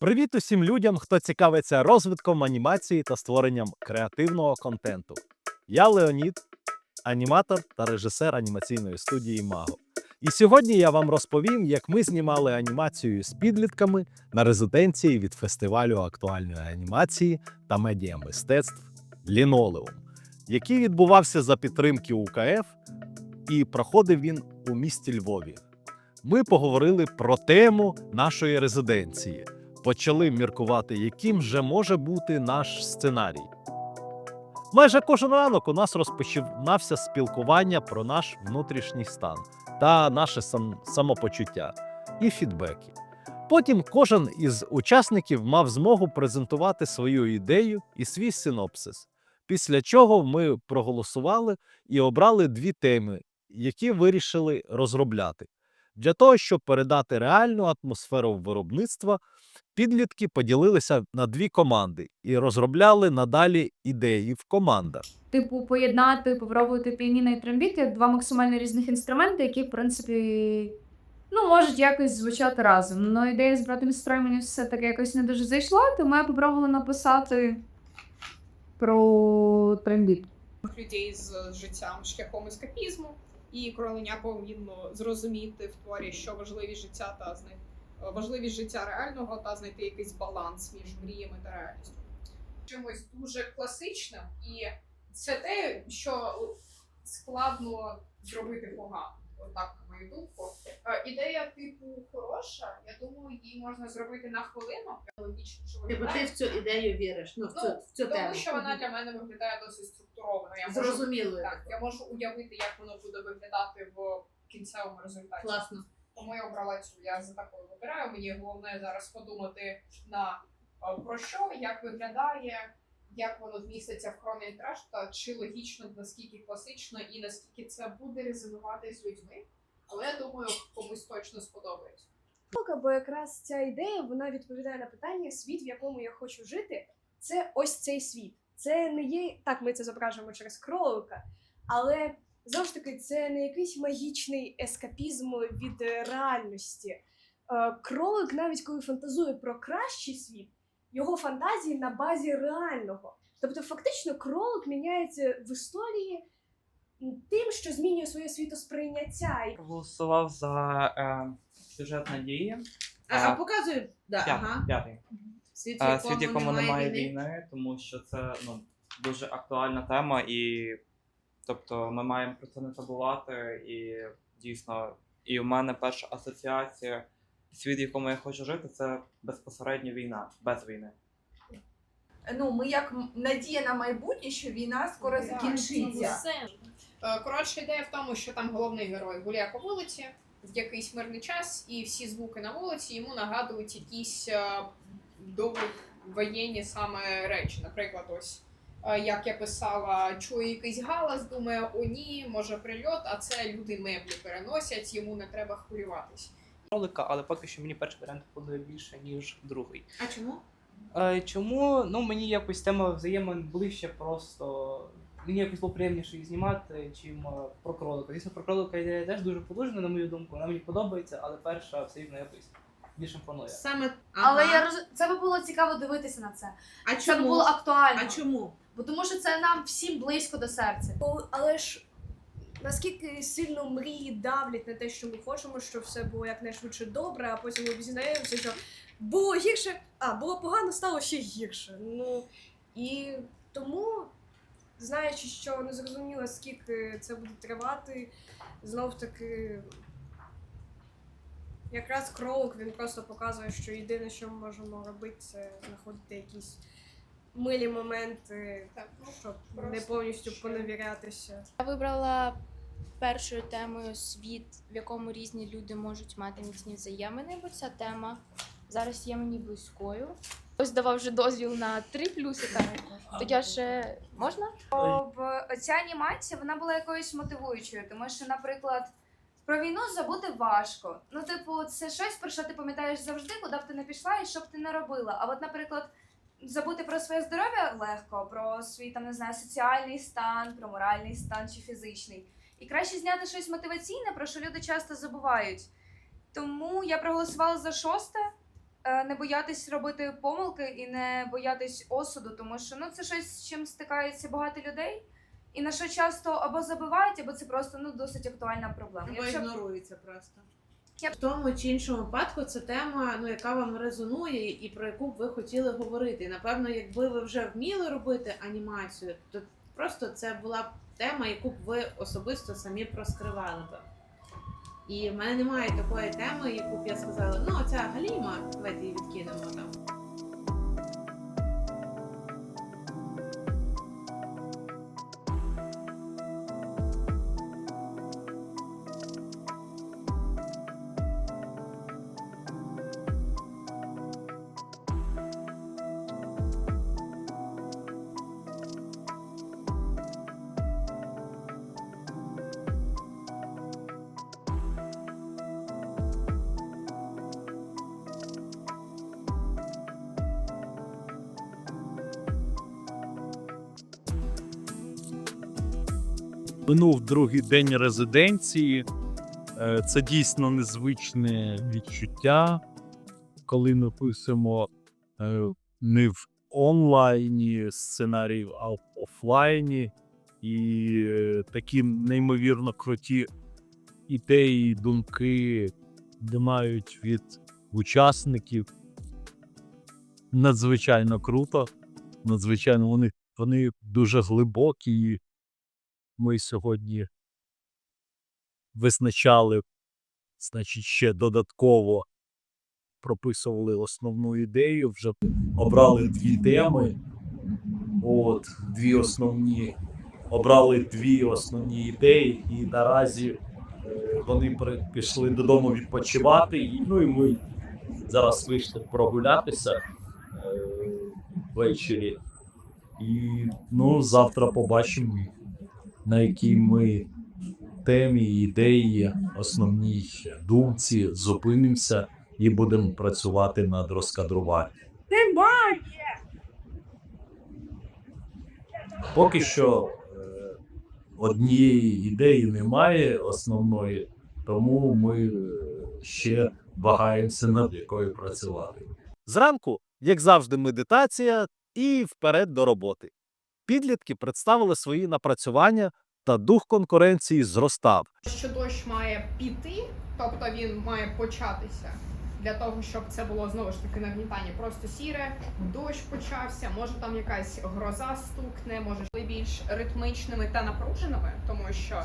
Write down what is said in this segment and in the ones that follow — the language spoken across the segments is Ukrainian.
Привіт усім людям, хто цікавиться розвитком анімації та створенням креативного контенту. Я Леонід, аніматор та режисер анімаційної студії Маго. І сьогодні я вам розповім, як ми знімали анімацію з підлітками на резиденції від фестивалю актуальної анімації та медіамистецтв Лінолеум, який відбувався за підтримки УКФ, і проходив він у місті Львові. Ми поговорили про тему нашої резиденції почали міркувати, яким же може бути наш сценарій. Майже кожен ранок у нас розпочинався спілкування про наш внутрішній стан та наше сам, самопочуття і фідбеки. Потім кожен із учасників мав змогу презентувати свою ідею і свій синопсис. Після чого ми проголосували і обрали дві теми, які вирішили розробляти. Для того, щоб передати реальну атмосферу виробництва, підлітки поділилися на дві команди і розробляли надалі ідеї в командах. типу, поєднати, попробувати піаніно і трембіт як два максимально різних інструменти, які, в принципі, ну, можуть якось звучати разом. Ну, ідея з братом сестрою мені все таки якось не дуже зайшла, тому я попробувала написати про трембіт. людей з життям шляхом ескапізму, і короленя повинно зрозуміти в творі, що важливість життя та знайти важливість життя реального та знайти якийсь баланс між мріями та реальністю. Чимось дуже класичним, і це те, що складно зробити погано. Отак, на мою думку. Е, Ідея типу хороша. Я думаю, її можна зробити на хвилину. Логічно, що Типу, ти в цю ідею віриш, ну, в цю, Ну, в цю тему. Тому що вона для мене виглядає досить структуровано. Я можу так, я можу уявити, як воно буде виглядати в кінцевому результаті. Класно. Тому я обрала цю. Я за такою вибираю. Мені головне зараз подумати на е, про що, як виглядає, як воно вміститься в хронометраж, та чи логічно, наскільки класично і наскільки це буде резонувати з людьми. Але я думаю, комусь точно сподобається. Бо якраз ця ідея вона відповідає на питання світ, в якому я хочу жити. Це ось цей світ. Це не є так. Ми це зображуємо через кролика, але знову ж таки, це не якийсь магічний ескапізм від е, реальності. Е, Кролик, навіть коли фантазує про кращий світ, його фантазії на базі реального. Тобто, фактично, кролик міняється в історії тим, що змінює своє світосприйняття. І проголосував за е, сюжет надії. А, а показуй, да, П'ятий, ага. п'ятий. Світ, Е, світ, якому немає війни, тому що це ну, дуже актуальна тема, і тобто ми маємо про це не забувати. І дійсно, і у мене перша асоціація, світ, в якому я хочу жити, це безпосередньо війна, без війни. ну, ми як надія на майбутнє, що війна скоро Так, закінчиться. Е, Коротше, ідея в тому, що там головний герой гуляє по вулиці в якийсь мирний час, і всі звуки на вулиці йому нагадують якісь е, довоєнні саме речі. Наприклад, ось як я писала, чую якийсь галас, думаю, о ні, може прильот, а це люди меблі переносять, йому не треба хвилюватись. кролика, але поки що мені перший варіант подобає більше, ніж другий. А чому? Е, чому? Ну мені якось тема взаємин ближче просто. Мені якось було приємніше її знімати, чим е, про кролика. Звісно, про кролика ідея теж дуже подужна, на мою думку. Вона мені подобається, але перша все рівно якось більше імпонує. Саме ага. Але я роз... це би було цікаво дивитися на це. а Це чому? було актуально. А чому? Бо тому що це нам всім близько до серця. Але ж наскільки сильно мрії давлять на те, що ми хочемо, щоб все було якнайшвидше добре, а потім ми дізнаємося, що було гірше, а було погано, стало ще гірше. Ну і тому, знаючи, що не зрозуміло, скільки це буде тривати, знов таки. Якраз кролик він просто показує, що єдине, що ми можемо робити, це знаходити якісь милі моменти, Так, ну, щоб не повністю ще- поневірятися. Я вибрала першою темою світ, в якому різні люди можуть мати міцні взаємини, бо ця тема зараз є мені близькою. Ось давав вже дозвіл на три плюсика. То я ще можна? Бо ця анімація вона була якоюсь мотивуючою, тому що, наприклад, про війну забути важко. Ну, типу, це щось, про що ти пам'ятаєш завжди, куди б ти не пішла і що б ти не робила. А от, наприклад, забути про своє здоров'я легко, про свій там не знаю, соціальний стан, про моральний стан чи фізичний. І краще зняти щось мотиваційне, про що люди часто забувають. Тому я проголосувала за шосте. е, не боятись робити помилки і не боятись осуду, тому що ну це щось з чим стикається багато людей. І на що часто або забивають, або це просто ну досить актуальна проблема. Або Якщо ігнорується просто. Я- В тому чи іншому випадку це тема, ну яка вам резонує і про яку б ви хотіли говорити. Напевно, якби ви вже вміли робити анімацію, то просто це була б тема, яку б ви особисто самі проскривали би. І в мене немає такої теми, яку б я сказала, ну ця Галіма, давайте її відкинемо там. Минув другий день резиденції. Е, Це дійсно незвичне відчуття, коли ми пишемо е, не в онлайні сценарії, а в офлайні. І е, такі неймовірно круті ідеї, думки де мають від учасників. Надзвичайно круто. Надзвичайно вони, вони дуже глибокі. І ми сьогодні визначали, значить, ще додатково прописували основну ідею, вже обрали дві теми. От, дві основні. Обрали дві основні ідеї, і наразі е, вони пішли додому відпочивати. Ну і ми зараз вийшли прогулятися е, ввечері. І ну, завтра побачимо, на якій ми темі, ідеї, основній думці зупинимося і будемо працювати над розкадруванням. Поки що е, однієї ідеї немає основної, тому ми е, ще вагаємося над якою працювати. Зранку, як завжди, медитація і вперед до роботи. Підлітки представили свої напрацювання, та дух конкуренції зростав. що дощ має піти, тобто він має початися. Для того, щоб це було знову ж таки нагнітання просто сіре, дощ почався, може там якась гроза стукне, може більш ритмічними та напруженими, тому що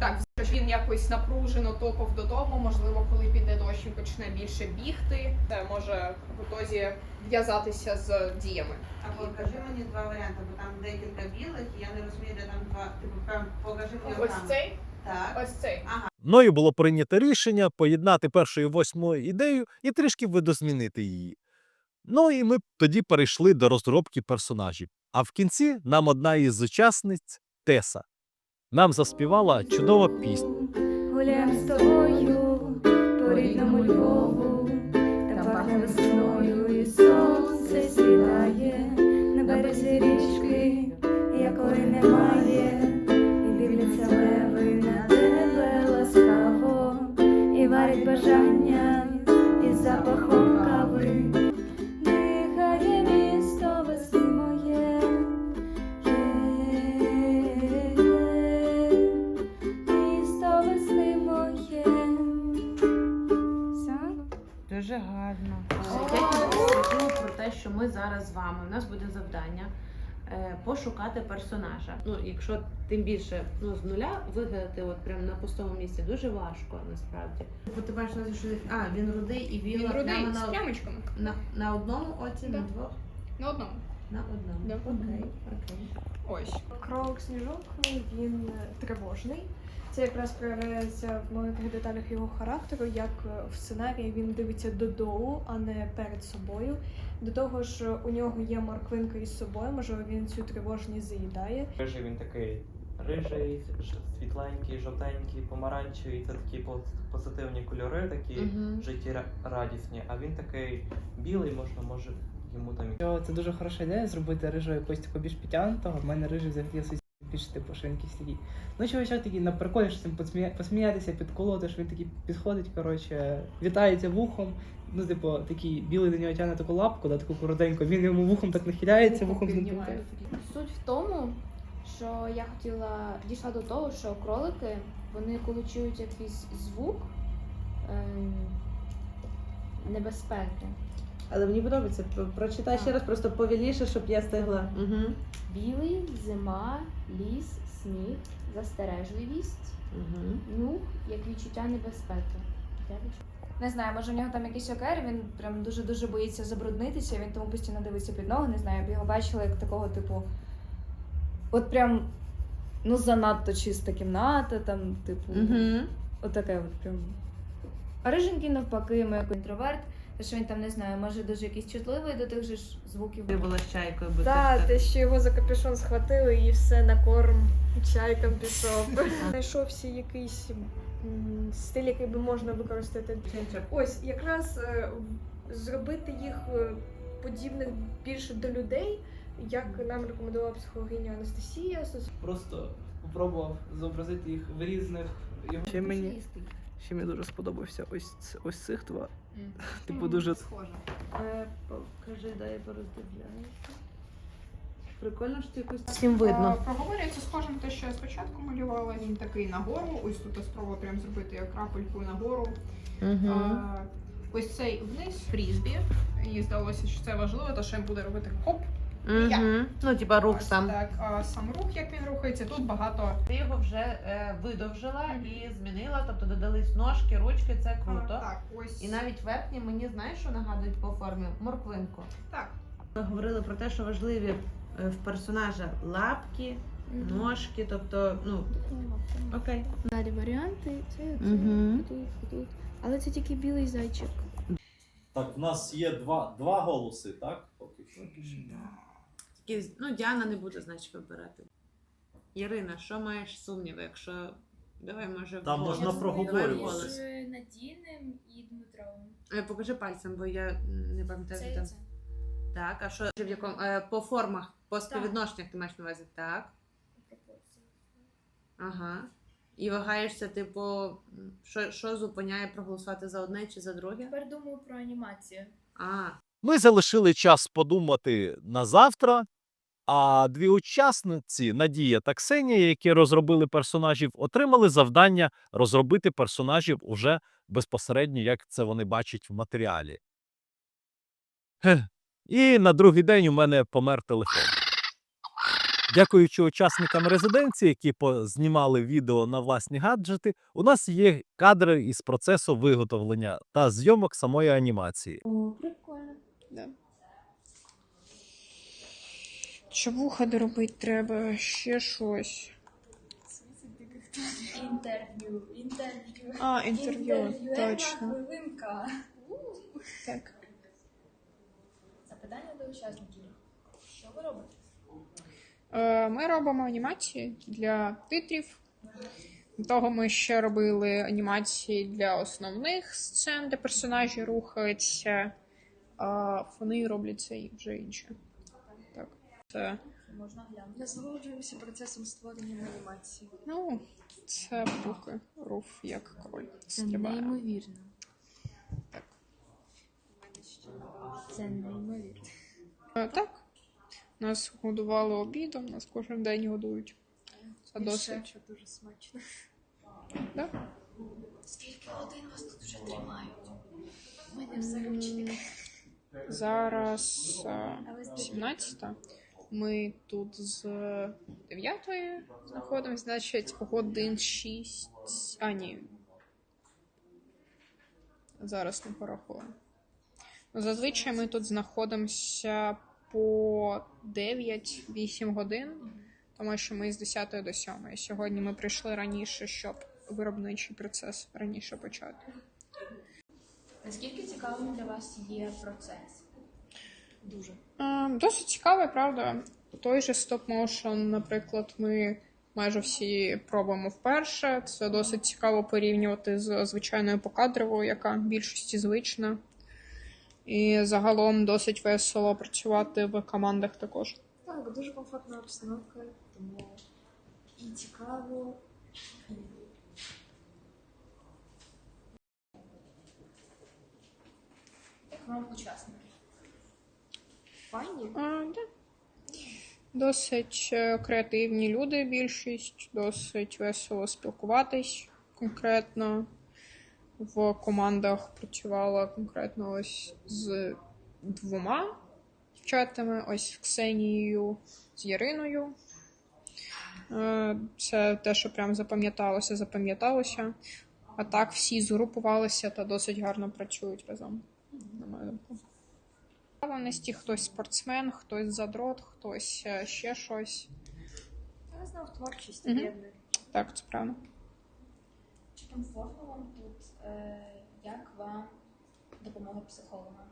так, він якось напружено топав додому. Можливо, коли піде він почне більше бігти. Це може в ітозі в'язатися з діями. А покажи мені два варіанти, бо там декілька білих, і я не розумію, де там два. Типу, прям покажи мені Ось окремо. цей, Так. ось цей. Мною Ну було прийнято рішення поєднати першу і восьму ідею і трішки видозмінити її. Ну і ми тоді перейшли до розробки персонажів. А в кінці нам одна із учасниць Теса нам заспівала чудова пісня. Гуляємо з тобою рідному Львову, там пахне весною і сонце персонажа. Ну, якщо тим більше ну, з нуля вигадати от прямо на пустому місці дуже важко насправді. Бо ти бачиш, що а, він рудий і Він біла рудий прямо з на, плямочками. на, на одному оці, на двох, На одному. на одному. Да. Окей, окей. Ось. Кролик сніжок він тривожний. Це якраз проявляється в маленьких деталях його характеру, як в сценарії він дивиться додолу, а не перед собою. До того ж, у нього є морквинка із собою, можливо, він цю тривожність заїдає. Рижий він такий рижий, ж- світленький, жовтенький, помаранчевий. Це такі позитивні кольори, такі Мгм. життєрадісні. А він такий білий, можна, може, йому там Що це дуже хороша ідея зробити рижу якось таку більш підтягнутого. У мене рижий завжди більш типу, що він якийсь такий. Ну, чувачок такий на приколі, що там посмія... посміятися, підколоти, що він такий підходить, коротше, вітається вухом. Ну, типу, такий білий до нього тягне таку лапку, да, таку коротеньку, він йому вухом так нахиляється, вухом ним піднімає. Суть в тому, що я хотіла дійшла до того, що кролики, вони коли чують якийсь звук ем, небезпеки. Але мені подобається. Прочитай ще раз просто повільніше, щоб я стигла. Угу. Білий, зима, ліс, сніг, застережливість, Угу. нюх, як відчуття небезпеки. Я відчуття. Не знаю, може в нього там якийсь окер, він прям дуже-дуже боїться забруднитися, він тому постійно дивиться під ноги, не знаю, я б його бачила як такого, типу. От прям, ну, занадто чиста кімната, там, типу, Угу. отаке от прям. А риженький навпаки, ми як інтроверт, що він там не знаю, може дуже якийсь чутливий до тих же ж звуків. Ти була з чайкою, бо Так, те, що його за капюшон схватили і все на корм чайкам пішов. Знайшовся якийсь м, стиль, який би можна використати. Ось якраз е, зробити їх е, подібних більше до людей, як нам рекомендувала психологиня Анастасія. Просто спробував зобразити їх в різних. Ще мені, ще мені дуже сподобався ось, ц- ось цих два. Типу дуже схоже. Е, Покажи, дай я пороздивляюся. Прикольно, що якось всім видно. А, Проговорюється схоже на те, що я спочатку малювала. Він такий нагору. Ось тут спроба прям зробити як крапельку нагору. Угу. А, ось цей вниз фрізбі. Їй здалося, що це важливо, то що він буде робити хоп. Я. Угу. Ну, типа рух Ось сам. Так, а сам рух, як він рухається, тут багато. Ти його вже е, видовжила і змінила, тобто додались ножки, ручки, це А, круто. так, ось І навіть верхні мені знаєш, що нагадують по формі морквинку. так. Ми говорили про те, що важливі е, в персонажа лапки, ножки, тобто, ну окей. Далі варіанти, це, це Мгм. тут, тут. Але це тільки білий зайчик. Так, в нас є два, два голоси, так? Поки що. Такі, ну, Діана не буде, значить, вибирати. Ірина, що маєш сумніви, якщо. Давай, може, Там голос. можна проговорювати. Давай голос. Надійним і Дмитровим. Е, Покажи пальцем, бо я не пам'ятаю. Це де і там. це. Так, а що в якому е, по формах, по співвідношеннях ти маєш на увазі? Так. Ага. І вагаєшся, типу, м, що, що зупиняє проголосувати за одне чи за друге? Тепер думаю про анімацію. А, Ми залишили час подумати на завтра. А дві учасниці Надія та Ксенія, які розробили персонажів, отримали завдання розробити персонажів уже безпосередньо, як це вони бачать в матеріалі. Хе. І на другий день у мене помер телефон. Дякуючи учасникам резиденції, які знімали відео на власні гаджети, у нас є кадри із процесу виготовлення та зйомок самої анімації. О, прикольно. Ще вуха доробити треба, ще щось. Інтерв'ю, інтерв'ю. А, інтерв'ю, точно. Хвилинка. Так. Запитання до учасників. Що ви робите? Е, Ми робимо анімації для титрів. До того ми ще робили анімації для основних сцен, де персонажі рухаються. А вони роблять це і вже інше. Це, Можна глянути. Насолоджуємося процесом створення анімації. ну, це поки руф як король. Це стрибає. неймовірно. Так. Це неймовірно. Е, Так. Нас годували обідом, нас кожен день годують. Це досить. Що дуже смачно. Да? Скільки годин вас тут вже тримають? У мене М, Зараз е, 17. Ми тут з 9 знаходимося, значить, годин 6. А, ні. Зараз не порахую. Ну, Зазвичай ми тут знаходимося по 9-8 годин, тому що ми з 10 до 7. Сьогодні ми прийшли раніше, щоб виробничий процес раніше почати. Наскільки цікавим для вас є процес? Дуже. Е, Досить цікаве, правда. Той же стоп-моушен, наприклад, ми майже всі пробуємо вперше. Це досить цікаво порівнювати з звичайною покадровою, яка в більшості звична. І загалом досить весело працювати в командах також. Так, дуже комфортна обстановка, тому і цікаво. Як вам учасники? Файні? А, да. Досить е, креативні люди, більшість, досить весело спілкуватись конкретно. В командах працювала конкретно ось з двома дівчатами, ось Ксенією з Яриною. Е, Це те, що прям запам'яталося, запам'яталося. А так всі згрупувалися та досить гарно працюють разом, на мою думку. Цікавленості, хтось спортсмен, хтось задрот, хтось е, ще щось. Я знав творчість Мгм. об'єднує. Так, це правда. Чи комфортно вам тут? Е, як вам допомога психолога?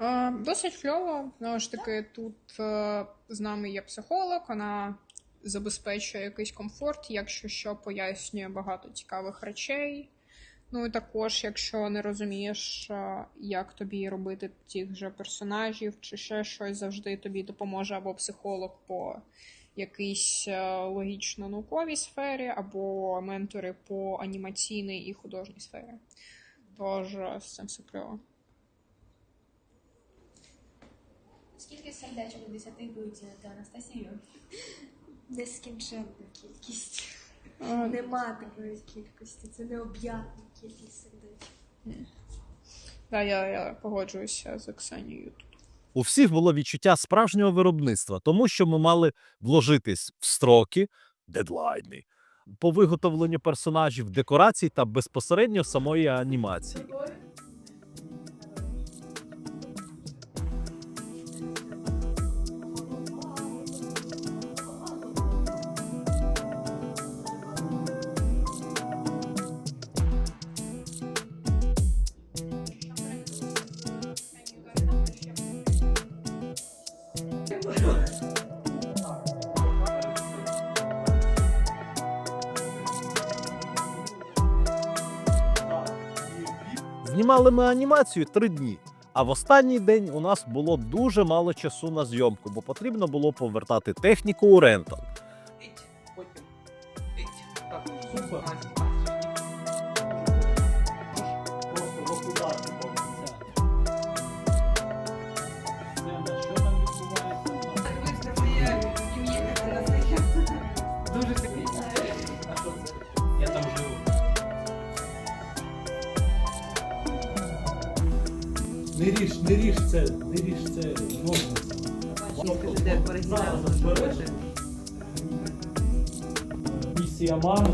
Е, Досить кльово. Знову ж таки, тут е, з нами є психолог, вона забезпечує якийсь комфорт, якщо що пояснює багато цікавих речей. Ну і також, якщо не розумієш, е, як тобі робити тих же персонажів чи ще щось, завжди тобі допоможе або психолог по якійсь е, логічно-науковій сфері, або ментори по анімаційній і художній сфері. Тож е, з цим все кльово. Скільки сердечок до 10 ви оціните Анастасію? Нескінченна кількість. Нема такої кількості. Це необ'ятна кількість сердечок. Да, я, я погоджуюся з Оксанією. У всіх було відчуття справжнього виробництва, тому що ми мали вложитись в строки, дедлайни, по виготовленню персонажів, декорацій та безпосередньо самої анімації. Знімали ми анімацію три дні. А в останній день у нас було дуже мало часу на зйомку, бо потрібно було повертати техніку у рентал. Іть, потім. Іть. Так, супер. Не ріж, не ріж це, не ріж це. Ножницями. Місія мами